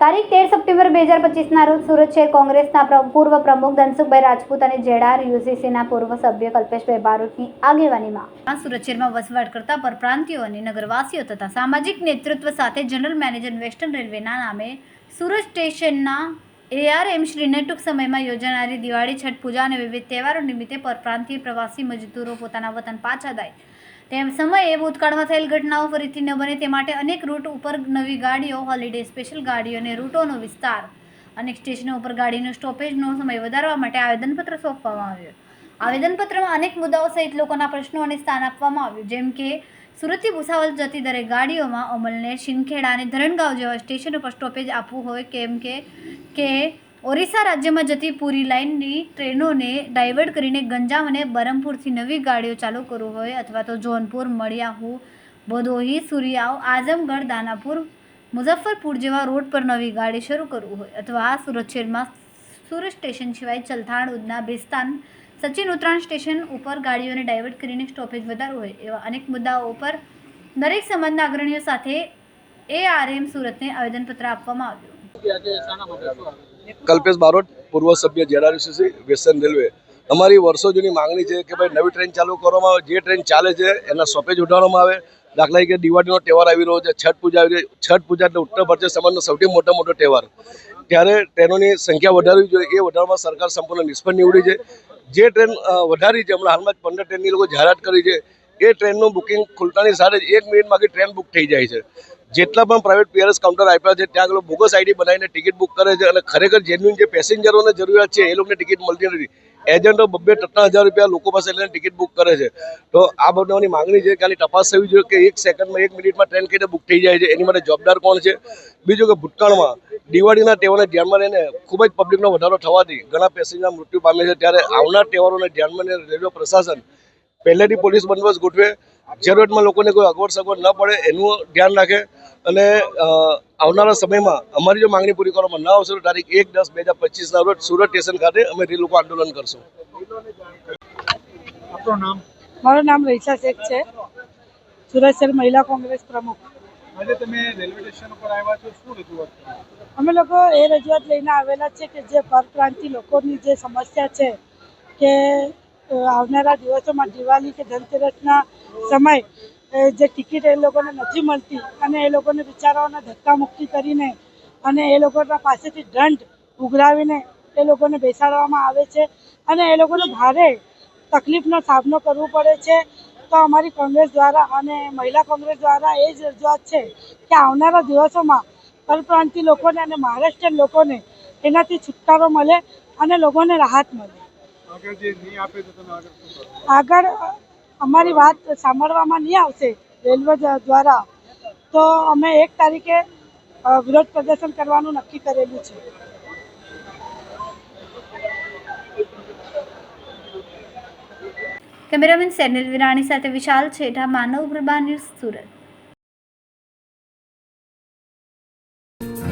તારીખ તેર સપ્ટેમ્બર બે હજાર પચીસના રોજ સુરત શહેર કોંગ્રેસના પૂર્વ પ્રમુખ ધનસુખભાઈ રાજપૂત અને જેડાર યુસીસીના પૂર્વ સભ્ય કલ્પેશભાઈ બારોટની આગેવાનીમાં. સુરત શહેરમાં વસવાટ કરતા પરપ્રાંતિયો અને નગરવાસીઓ તથા સામાજિક નેતૃત્વ સાથે જનરલ મેનેજર વેસ્ટર્ન રેલવેના નામે સુરત સ્ટેશનના એઆરએમ શ્રીને ટૂંક સમયમાં યોજાનારી દિવાળી, છઠ પૂજા અને વિવિધ તહેવારો નિમિત્તે પરપ્રાંતીય પ્રવાસી મજદૂરો પોતાના વતન પાછા જાય તેમ સમયે ભૂતકાળમાં થયેલ ઘટનાઓ ફરીથી ન બને તે માટે અનેક રૂટ ઉપર નવી ગાડીઓ હોલિડે સ્પેશિયલ ગાડીઓ અને રૂટોનો વિસ્તાર અનેક સ્ટેશનો ઉપર ગાડીનો સ્ટોપેજનો સમય વધારવા માટે આવેદનપત્ર સોંપવામાં આવ્યું. આવેદનપત્રમાં અનેક મુદ્દાઓ સહિત લોકોના પ્રશ્નોને સ્થાન આપવામાં આવ્યું, જેમ કે સુરતથી ભૂસાવલ જતી દરેક ગાડીઓમાં અમલને શિનખેડા અને ધરણગાંવ જેવા સ્ટેશન ઉપર સ્ટોપેજ આપવું હોય, કેમ કે કે ઓરિસ્સા રાજ્યમાં જતી પૂરી લાઇનની ટ્રેનોને ડાયવર્ટ કરીને ગંજામ અને બરમપુરથી નવી ગાડીઓ ચાલુ કરવું હોય અથવા તો જોનપુર મળિયાહુ ભદોહી, સુરિયાવ, આઝમગઢ, દાનાપુર, મુઝફ્ફરપુર જેવા રોડ પર નવી ગાડી શરૂ કરવું હોય અથવા સુરત શહેરમાં સુરત સ્ટેશન સિવાય ચલથાણ ઉદના બેસ્તાન, સચિન ઉત્તરાયણ સ્ટેશન ઉપર ગાડીઓને ડાયવર્ટ કરીને સ્ટોપેજ વધારવું હોય એવા અનેક મુદ્દાઓ ઉપર દરેક સમાજના અગ્રણીઓ સાથે એઆરએમ સુરતને આવેદનપત્ર આપવામાં આવ્યું? કલ્પેશ બારોટ, પૂર્વ સભ્ય જેડારીસીસી વેસ્ટર્ન રેલવે. અમારી વર્ષો જૂની માંગણી છે કે ભાઈ નવી ટ્રેન ચાલુ કરવામાં આવે, જે ટ્રેન ચાલે છે એના સ્ટોપેજ ઉઠાવવામાં આવે. દાખલા તરીકે દિવાળીનો તહેવાર આવી રહ્યો છે, છઠ પૂજા આવી રહી છઠ પૂજા એટલે ઉત્તર ભારતીય સમાજનો સૌથી મોટો મોટો તહેવાર. ત્યારે ટ્રેનોની સંખ્યા વધારવી જોઈએ. એ વધારવામાં સરકાર સંપૂર્ણ નિષ્ફળ નીવડી છે. જે ટ્રેન વધારી છે, હમણાં હાલમાં જ પંદર ટ્રેનની લોકો જાહેરાત કરી છે, એ ટ્રેનનું બુકિંગ ખુલતાની સાથે જ એક મિનિટમાં ટ્રેન બુક થઈ જાય છે. જેટલા પણ પ્રાઇવેટ પીઆરએસ કાઉન્ટર આપ્યા છે, ત્યાં આગળ બોગસ આઈડી બનાવીને ટિકિટ બુક કરે છે અને ખરેખર જેન્યુન જે પેસેન્જરોને જરૂરિયાત છે, એ લોકોને ટિકિટ મળતી નથી. એજન્ટો બબ્બે ત્રણ હજાર રૂપિયા લોકો પાસે લઈને ટિકિટ બુક કરે છે. તો આ બધાની માંગણી છે ખાલી તપાસ થવી જોઈએ કે એક સેકન્ડમાં એક મિનિટમાં ટ્રેન કઈ બુક થઈ જાય છે, એની માટે જવાબદાર કોણ છે? બીજું કે ભૂતકાળમાં દિવાળીના તહેવારને ધ્યાનમાં લઈને ખૂબ જ પબ્લિકનો વધારો થવાથી ઘણા પેસેન્જર મૃત્યુ પામે છે. ત્યારે આવનાર તહેવારોને ધ્યાનમાં લઈને રેલવે પ્રશાસન પહેલેથી પોલીસ બંદોબસ્ત ગોઠવે. જરૂરતમાં લોકોને કોઈ અગવડ સગવડ ન પડે એનું ધ્યાન રાખે. અને આવનારા સમયમાં અમારી જો માંગણી પૂરી કરવામાં ન આવશે તો તારીખ એક દસ બે હજાર પચીસના રોજ સુરત સ્ટેશન ખાતે અમે તે લોકો આંદોલન કરશું. આપણું નામ? મારું નામ રહીશા શેખ છે. સુરત શહેર મહિલા કોંગ્રેસ પ્રમુખ. આજે તમે રેલવે સ્ટેશન ઉપર આવ્યા શું રજૂઆત અમે લોકો એ રજૂઆત લઈને આવેલા છે કે જે પરપ્રાંતિ લોકોની જે સમસ્યા છે કે આવનારા દિવસોમાં દિવાળી કે ધનતેરસના સમય જે ટિકિટ એ લોકોને નથી મળતી અને એ લોકોને બિચારાઓને ધક્કામુક્તિ કરીને અને એ લોકોના પાસેથી દંડ ઉઘરાવીને એ લોકોને બેસાડવામાં આવે છે અને એ લોકોને ભારે તકલીફનો સામનો કરવો પડે છે. તો અમારી કોંગ્રેસ દ્વારા અને મહિલા કોંગ્રેસ દ્વારા એ જ રજૂઆત છે કે આવનારા દિવસોમાં પરપ્રાંતિ લોકોને અને મહારાષ્ટ્રીયન લોકોને એનાથી છુટકારો મળે અને લોકોને રાહત મળે. આગળ જે નહીં આપે તો તમે આગળ શું કરો? આગળ અ, અમારી વાત સાંભળવામાં નહીં આવશે રેલવે દ્વારા. તો અમે એક તારીખે વિરોધ પ્રદર્શન કરવાનું નક્કી કરેલું છે. કેમેરામેન સેનિલ વિરાણી સાથે વિશાલ છેઠા માનવ પ્રભા ન્યૂઝ સુરત.